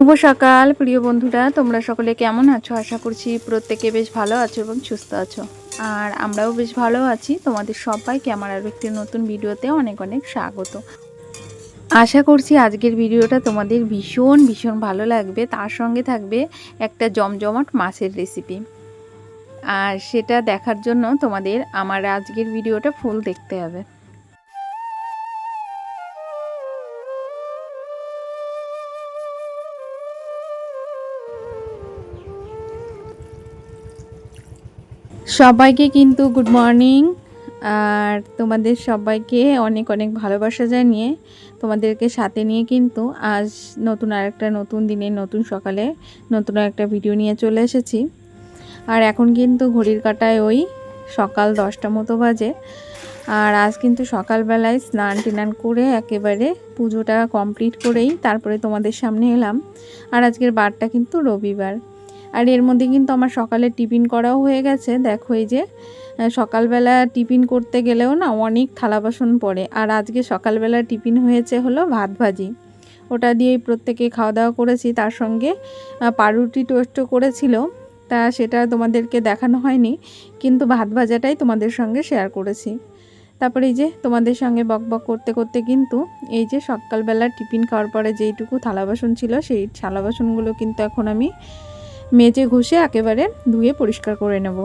শুভ সকাল, প্রিয় বন্ধুরা। তোমরা সকলে কেমন আছো? আশা করছি প্রত্যেকে বেশ ভালো আছো এবং সুস্থ আছো। আর আমরাও বেশ ভালো আছি। তোমাদের সবাইকে আমার আরও একটি নতুন ভিডিওতে অনেক অনেক স্বাগত। আশা করছি আজকের ভিডিওটা তোমাদের ভীষণ ভীষণ ভালো লাগবে। তার সঙ্গে থাকবে একটা জমজমাট মাছের রেসিপি আর সেটা দেখার জন্য তোমাদের আমার আজকের ভিডিওটা ফুল দেখতে হবে। সবাইকে কিন্তু গুড মর্নিং। আর তোমাদের সবাইকে অনেক অনেক ভালোবাসা জানিয়ে তোমাদেরকে সাথে নিয়ে কিন্তু আজ নতুন আর একটা নতুন দিনে, নতুন সকালে নতুন একটা ভিডিও নিয়ে চলে এসেছি। আর এখন কিন্তু ঘড়ির কাটায় ওই সকাল দশটা মতো বাজে। আর আজ কিন্তু সকালবেলায় স্নান টিনান করে একেবারে পুজোটা কমপ্লিট করেই তারপরে তোমাদের সামনে এলাম। আর আজকের বারটা কিন্তু রবিবার। আর এর মধ্যে কিন্তু আমার সকালে টিফিন করাও হয়ে গেছে। দেখো এই যে সকালবেলা টিফিন করতে গেলেও না অনেক থালা বাসন পড়ে। আর আজকে সকালবেলা টিফিন হয়েছে হলো ভাত ভাজি। ওটা দিয়েই প্রত্যেকে খাওয়া দাওয়া করেছি। তার সঙ্গে পাউরুটি টোস্টও করেছিল। তা সেটা তোমাদেরকে দেখানো হয়নি, কিন্তু ভাত ভাজাটাই তোমাদের সঙ্গে শেয়ার করেছি। তারপরে এই যে, তোমাদের সঙ্গে বক বক করতে করতে কিন্তু এই যে সকালবেলা টিফিন খাওয়ার পরে যেইটুকু থালা বাসন ছিল, সেই থালা বাসনগুলো কিন্তু এখন আমি মেজে ঘষে একেবারে ধুয়ে পরিষ্কার করে নেব।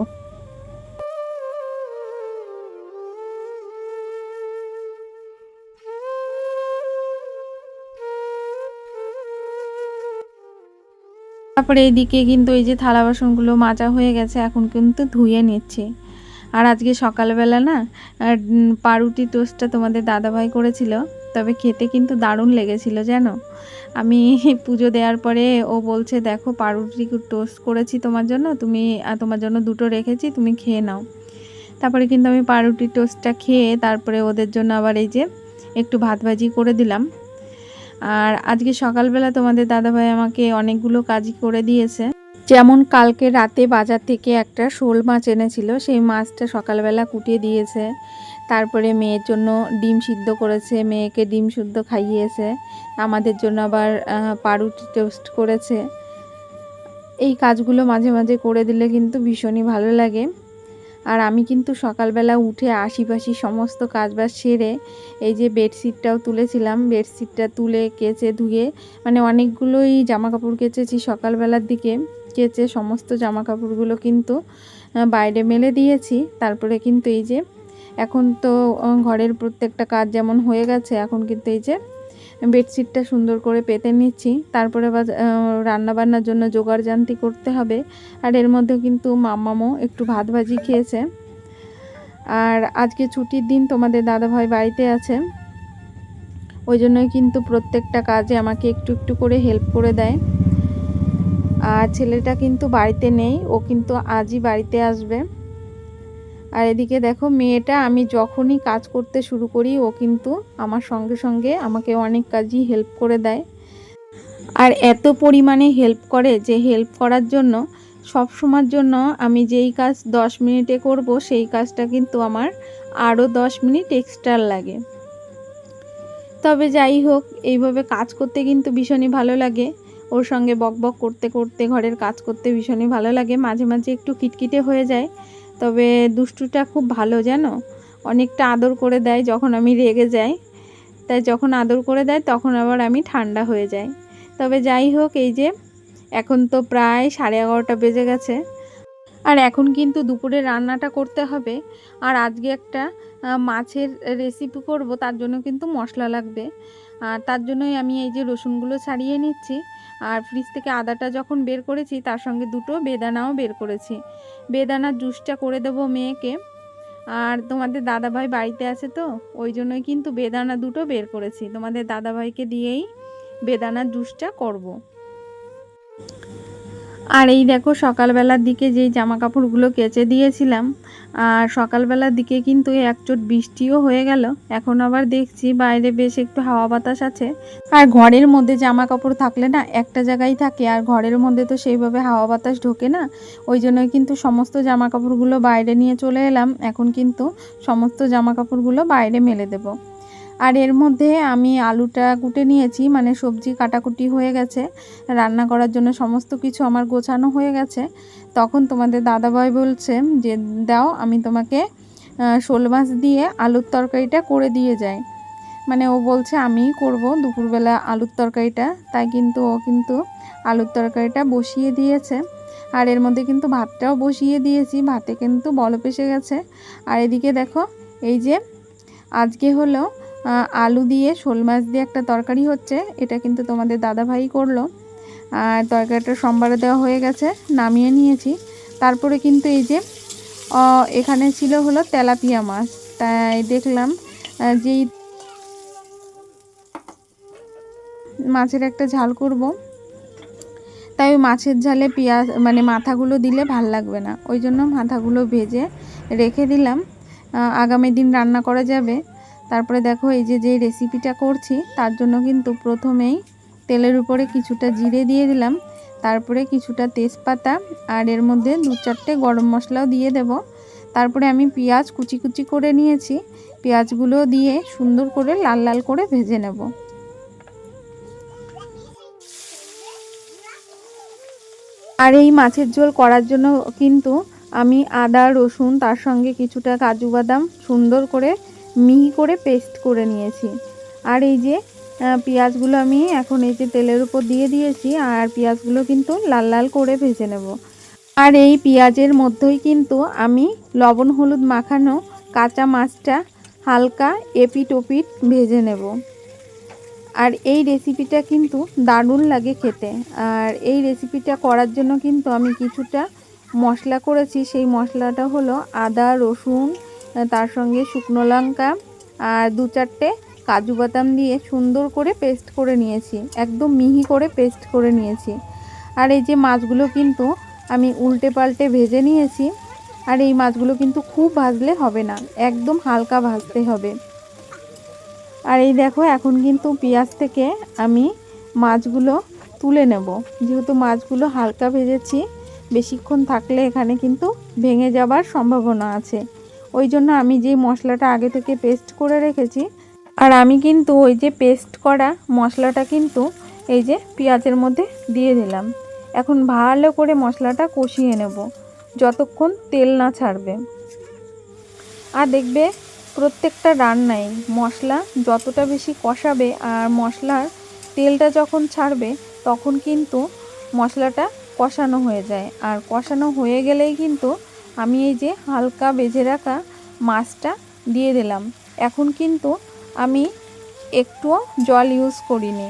তারপরে এইদিকে কিন্তু এই যে থালা বাসনগুলো মাজা হয়ে গেছে, এখন কিন্তু ধুয়ে নিচ্ছে। আর আজকে সকালবেলা না পাউরুটি টোস্টটা তোমাদের দাদাভাই করেছিল। তবে খেতে কিন্তু দারুণ লেগেছিল, জানো? আমি পুজো দেওয়ার পরে ও বলছে, দেখো পাউরুটি টোস্ট করেছি তোমার জন্য, তুমি তোমার জন্য দুটো রেখেছি, তুমি খেয়ে নাও। তারপরে কিন্তু আমি পাউরুটি টোস্টটা খেয়ে তারপরে ওদের জন্য আবার এই যে একটু ভাত ভাজি করে দিলাম। আর আজকে সকালবেলা তোমাদের দাদাভাই আমাকে অনেকগুলো কাজই করে দিয়েছে। যেমন কালকে রাতে বাজার থেকে একটা শোল মাছ এনেছিল, সেই মাছটা সকালবেলা কুটিয়ে দিয়েছে। তারপরে মেয়ের জন্য ডিম সিদ্ধ করেছে, মেয়েকে ডিম সিদ্ধ খাইয়েছে। আমাদের জন্য আবার পাউরুটি টোস্ট করেছে। এই কাজগুলো মাঝে মাঝে করে দিলে কিন্তু ভীষণই ভালো লাগে। আর আমি কিন্তু সকালবেলা উঠে আশিপাশি সমস্ত কাজবাজ সেরে এই যে বেডশিটটাও তুলেছিলাম। বেডশিটটা তুলে কেচে ধুয়ে মানে অনেকগুলোই জামা কাপড় কেচেছি সকালবেলার দিকে। কেচে সমস্ত জামা কাপড়গুলো কিন্তু বাইরে মেলে দিয়েছি। তারপরে কিন্তু এই যে এখন তো ঘরের প্রত্যেকটা কাজ যেমন হয়ে গেছে, এখন কিন্তু এই যে বেডশিটটা সুন্দর করে পেতে নিচ্ছি। তারপরে রান্নাবান্নার জন্য জোগাড় জান্তি করতে হবে। আর এর মধ্যে কিন্তু মাম্মামও একটু ভাত ভাজি খেয়েছে। আর আজকে ছুটির দিন তোমাদের দাদাভাই বাড়িতে আছে। ওই জন্যই কিন্তু প্রত্যেকটা কাজে আমাকে একটু একটু করে হেল্প করে দেয়। আর ছেলেটা কিন্তু বাড়িতে নেই, ও কিন্তু আজই বাড়িতে আসবে। আর এদিকে দেখো মেয়েটা, আমি যখনই কাজ করতে শুরু করি, ও কিন্তু আমার সঙ্গে সঙ্গে আমাকে অনেক কাজই হেল্প করে দেয়। আর এত পরিমাণে হেল্প করে যে হেল্প করার জন্য, সব সময়ের জন্য আমি যেই কাজ দশ মিনিটে করব, সেই কাজটা কিন্তু আমার আরও দশ মিনিট এক্সট্রা লাগে। তবে যাই হোক, এইভাবে কাজ করতে কিন্তু ভীষণই ভালো লাগে। ওর সঙ্গে বক বক করতে করতে, ঘরের কাজ করতে ভীষণই ভালো লাগে। মাঝে মাঝে একটু কিটকিটে হয়ে যায়। তবে দুষ্টুটা খুব ভালো, জানো? অনেকটা আদর করে দেয় যখন আমি রেগে যাই। তাই যখন আদর করে দেয় তখন আবার আমি ঠান্ডা হয়ে যাই। তবে যাই হোক, এই যে, এখন তো প্রায় সাড়ে এগারোটা বেজে গেছে। আর এখন কিন্তু দুপুরে রান্নাটা করতে হবে। আর আজকে একটা মাছের রেসিপি করব, তার জন্য কিন্তু মশলা লাগবে। আর তার জন্যই আমি এই যে রসুনগুলো ছাড়িয়ে নিচ্ছি। আর ফ্রিজ থেকে আদাটা যখন বের করেছি, তার সঙ্গে দুটো বেদানাও বের করেছি। বেদানার জুসটা করে দেবো মেয়েকে। আর তোমাদের দাদাভাই বাড়িতে আছে তো, ওই জন্যই কিন্তু বেদানা দুটো বের করেছি। তোমাদের দাদাভাইকে দিয়েই বেদানার জুসটা করব। আর এই দেখো সকালবেলার দিকে যেই জামা কাপড়গুলো কেচে দিয়েছিলাম, আর সকালবেলার দিকে কিন্তু একচোট বৃষ্টিও হয়ে গেল। এখন আবার দেখছি বাইরে বেশ একটু হাওয়া বাতাস আছে। আর ঘরের মধ্যে জামা কাপড় থাকলে না একটা জায়গায় থাকে, আর ঘরের মধ্যে তো সেইভাবে হাওয়া বাতাস ঢোকে না। ওই জন্যই কিন্তু সমস্ত জামা কাপড়গুলো বাইরে নিয়ে চলে এলাম। এখন কিন্তু সমস্ত জামা কাপড়গুলো বাইরে মেলে দেব। আর এর মধ্যে আমি আলুটা কুটে নিয়েছি মানে সবজি কাটাকুটি হয়ে গেছে, রান্না করার জন্য সমস্ত কিছু আমার গোছানো হয়ে গেছে। তখন তোমাদের দাদাভাই বলছে যে, দাও, আমি তোমাকে শোল মাছ দিয়ে আলুর তরকারিটা করে দিয়ে যাই। মানে ও বলছে, আমিই করব দুপুরবেলা আলুর তরকারিটা। তাই কিন্তু ও কিন্তু আলুর তরকারিটা বসিয়ে দিয়েছে। আর এর মধ্যে কিন্তু ভাতটাও বসিয়ে দিয়েছি, ভাতে কিন্তু বলপ এসে গেছে। আর এদিকে দেখো, এই যে আজকে হলো আলু দিয়ে, শোল মাছ দিয়ে একটা তরকারি হচ্ছে। এটা কিন্তু তোমাদের দাদা ভাই করল। আর তরকারিটা সোমবারে দেওয়া হয়ে গেছে, নামিয়ে নিয়েছি। তারপরে কিন্তু এই যে এখানে ছিল হলো তেলাপিয়া মাছ। তাই দেখলাম যেই মাছের একটা ঝাল করব। তাই ওই মাছের ঝালে পেঁয়াজ মানে মাথাগুলো দিলে ভালো লাগবে না। ওই জন্য মাথাগুলো ভেজে রেখে দিলাম। আগামী দিন রান্না করা যাবে। তারপরে দেখো এই যে যে রেসিপিটা করছি, তার জন্য কিন্তু প্রথমেই তেলের উপরে কিছুটা জিরে দিয়ে দিলাম, তারপরে কিছুটা তেজপাতা, আর এর মধ্যে দু চারটে গরম মশলাও দিয়ে দেব। তারপরে আমি পেঁয়াজ কুচি কুচি করে নিয়েছি, পেঁয়াজগুলো দিয়ে সুন্দর করে লাল লাল করে ভেজে নেব। আর এই মাছের ঝোল করার জন্য কিন্তু আমি আদা, রসুন, তার সঙ্গে কিছুটা কাজু বাদাম সুন্দর করে মিহি করে পেস্ট করে নিয়েছি। আর এই যে পেঁয়াজগুলো আমি এখন এই যে তেলের উপর দিয়ে দিয়েছি, আর পেঁয়াজগুলো কিন্তু লাল লাল করে ভেজে নেব। আর এই পেঁয়াজের মধ্যেই কিন্তু আমি লবণ, হলুদ মাখানো কাঁচা মাছটা হালকা এপিট ওপিট ভেজে নেব। আর এই রেসিপিটা কিন্তু দারুণ লাগে খেতে। আর এই রেসিপিটা করার জন্য কিন্তু আমি কিছুটা মশলা করেছি। সেই মশলাটা হলো আদা, রসুন তার সঙ্গে শুকনো লঙ্কা আর দু চারটে কাজু বাদাম দিয়ে সুন্দর করে পেস্ট করে নিয়েছি। একদম মিহি করে পেস্ট করে নিয়েছি। আর এই যে মাছগুলো কিন্তু আমি উল্টে পাল্টে ভেজে নিয়েছি। আর এই মাছগুলো কিন্তু খুব ভাজলে হবে না, একদম হালকা ভাজতে হবে। আর এই দেখো, এখন কিন্তু পেঁয়াজ থেকে আমি মাছগুলো তুলে নেব। যেহেতু মাছগুলো হালকা ভেজেছি, বেশিক্ষণ থাকলে এখানে কিন্তু ভেঙে যাবার সম্ভাবনা আছে। ওই জন্য আমি যে মশলাটা আগে থেকে পেস্ট করে রেখেছি, আর আমি কিন্তু ওই যে পেস্ট করা মশলাটা কিন্তু এই যে পেঁয়াজের মধ্যে দিয়ে দিলাম। এখন ভালো করে মশলাটা কষিয়ে নেব, যতক্ষণ তেল না ছাড়বে। আর দেখবে প্রত্যেকটা রান্নায় মশলা যতটা বেশি কষাবে আর মশলার তেলটা যখন ছাড়বে, তখন কিন্তু মশলাটা কষানো হয়ে যায়। আর কষানো হয়ে গেলেই কিন্তু আমি এই যে হালকা বেজে রাখা মাছটা দিয়ে দিলাম। এখন কিন্তু আমি একটুও জল ইউজ করিনি।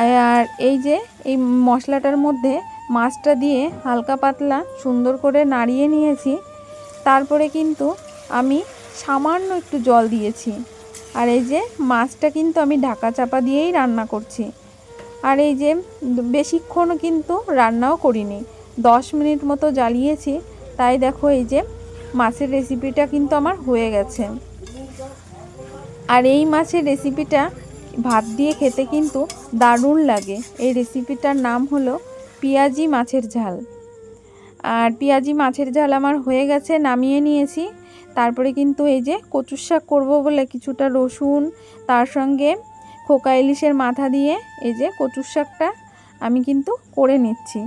আর এই যে এই মশলাটার মধ্যে মাছটা দিয়ে হালকা পাতলা সুন্দর করে নাড়িয়ে নিয়েছি। তারপরে কিন্তু আমি সামান্য একটু জল দিয়েছি। আর এই যে মাছটা কিন্তু আমি ঢাকা চাপা দিয়েই রান্না করছি। আর এই যে বেশিক্ষণ কিন্তু রান্নাও করিনি। দশ মিনিট মতো জ্বালিয়েছি। তাই দেখো এই যে মাছের রেসিপিটা কিন্তু আমার হয়ে গেছে। আর এই মাছের রেসিপিটা ভাত দিয়ে খেতে কিন্তু দারুণ লাগে। এই রেসিপিটার নাম হলো পেঁয়াজি মাছের ঝাল। আর পেঁয়াজি মাছের ঝাল আমার হয়ে গেছে, নামিয়ে নিয়েছি। তারপরে কিন্তু এই যে কচুর শাক করব বলে কিছুটা রসুন, তার সঙ্গে খোকা ইলিশের মাথা দিয়ে এই যে কচুর শাকটা আমি কিন্তু করে নিচ্ছি।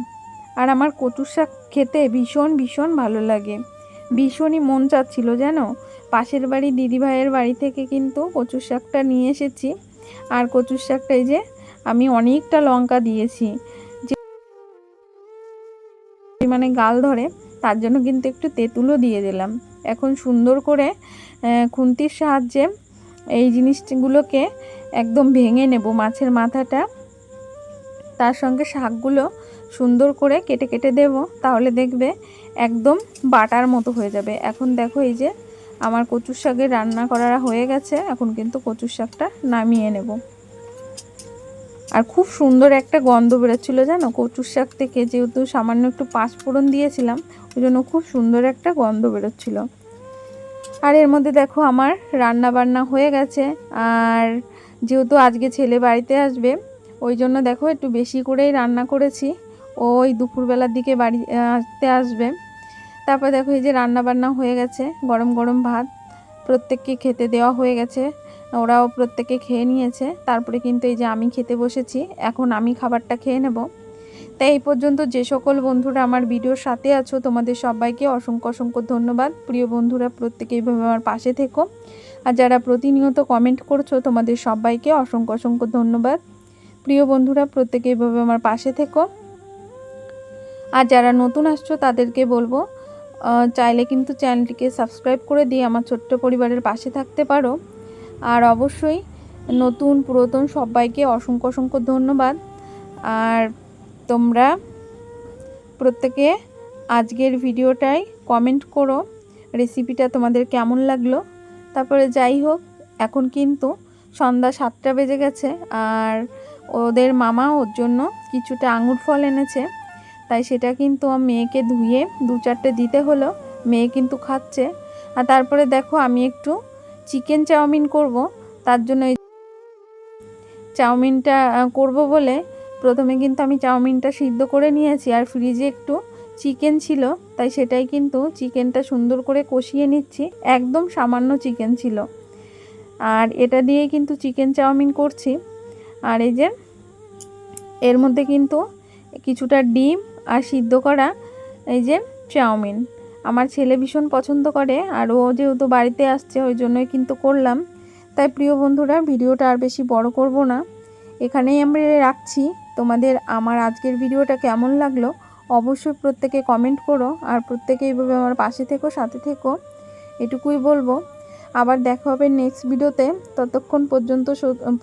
আর আমার কচুর শাক খেতে ভীষণ ভীষণ ভালো লাগে। ভীষণই মন চাচ্ছিল জানো পাশের বাড়ি দিদিভাইয়ের বাড়ি থেকে কিন্তু কচুর শাকটা নিয়ে এসেছি। আর কচুর শাকটা এই যে আমি অনেকটা লঙ্কা দিয়েছি। মানে গাল ধরে, তার জন্য কিন্তু একটু তেঁতুলও দিয়ে দিলাম। এখন সুন্দর করে খুন্তির সাহায্যে এই জিনিসগুলোকে একদম ভেঙে নেব মাছের মাথাটা। তার সঙ্গে শাকগুলো সুন্দর করে কেটে কেটে দেব, তাহলে দেখবে একদম বাটার মতো হয়ে যাবে। এখন দেখো এই যে আমার কচুর শাকের রান্না করা হয়ে গেছে, এখন কিন্তু কচুর শাকটা নামিয়ে নেব। আর খুব সুন্দর একটা গন্ধ বেরোচ্ছিলো জানো? কচুর শাক থেকে যেহেতু সামান্য একটু পাঁচফোড়ন দিয়েছিলাম, ওই জন্য খুব সুন্দর একটা গন্ধ বেরোচ্ছিলো। আর এর মধ্যে দেখো আমার রান্না বান্না হয়ে গেছে, আর যেহেতু আজকে ছেলে বাড়িতে আসবে ওই জন্য দেখো একটু বেশি করেই রান্না করেছি। ওই দুপুরবেলার দিকে বাড়ি আসতে আসবে। তারপর দেখো এই যে রান্না বান্না হয়ে গেছে, গরম গরম ভাত। প্রত্যেককে খেতে দেওয়া হয়ে গেছে। ওরাও প্রত্যেকে খেয়ে নিয়েছে। তারপরে কিন্তু এই যে আমি খেতে বসেছি, এখন আমি খাবারটা খেয়ে নেব। তাই এই পর্যন্ত যে সকল বন্ধুরা আমার ভিডিওর সাথে আছো, তোমাদের সবাইকে অসংখ্য অসংখ্য ধন্যবাদ। প্রিয় বন্ধুরা, প্রত্যেকে এইভাবে আমার পাশে থেকো। আর যারা প্রতিনিয়ত কমেন্ট করছ, তোমাদের সবাইকে অসংখ্য অসংখ্য ধন্যবাদ। প্রিয় বন্ধুরা, প্রত্যেকে এইভাবে আমার পাশে থেকো। আর যারা নতুন আসছো, তাদেরকে বলব চাইলে কিন্তু চ্যানেলটিকে সাবস্ক্রাইব করে দিয়ে আমার ছোট্ট পরিবারের পাশে থাকতে পারো। আর অবশ্যই নতুন, পুরাতন সবাইকে অসংখ্য অসংখ্য ধন্যবাদ। আর তোমরা প্রত্যেকে আজকের ভিডিওটাই কমেন্ট করো রেসিপিটা তোমাদের কেমন লাগল। তারপরে যাই হোক, এখন কিন্তু সন্ধ্যা সাতটা বেজে গেছে, আর ওদের মামা ওর জন্য কিছুটা আঙুর ফল এনেছে। তাই সেটা কিন্তু মেয়েকে ধুয়ে দু চারটে দিতে হলো। মেয়ে কিন্তু খাচ্ছে। আর তারপরে দেখো আমি একটু চিকেন চাউমিন করব। তার জন্য চাউমিনটা করব বলে প্রথমে কিন্তু আমি চাউমিনটা সিদ্ধ করে নিয়েছি। আর ফ্রিজে একটু চিকেন ছিল, তাই সেটাই কিন্তু চিকেনটা সুন্দর করে কষিয়ে নিচ্ছি। একদম সামান্য চিকেন ছিল। আর এটা দিয়েই কিন্তু চিকেন চাউমিন করছি। আর এই যে এর মধ্যে কিন্তু কিছুটা ডিম আর সিদ্ধ করা এই যে চাউমিন। আমার ছেলে ভীষণ পছন্দ করে আর ও যেহেতু বাড়িতে আসছে, ওই জন্যই কিন্তু করলাম। তাই প্রিয় বন্ধুরা, ভিডিওটা আর বেশি বড় করব না। এখানেই আমরা রাখছি। তোমাদের আমার আজকের ভিডিওটা কেমন লাগল অবশ্যই প্রত্যেকে কমেন্ট করো আর প্রত্যেকে এইভাবে আমার পাশে থেকো, সাথে থেকো। এটুকুই বলব। আবার দেখা হবে নেক্সট ভিডিওতে ততক্ষণ পর্যন্ত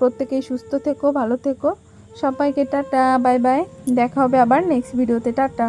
প্রত্যেকেই সুস্থ থেকো, ভালো থেকো। সবাইকে টাটা বাই বাই দেখা হবে আবার নেক্সট ভিডিওতে টাটা।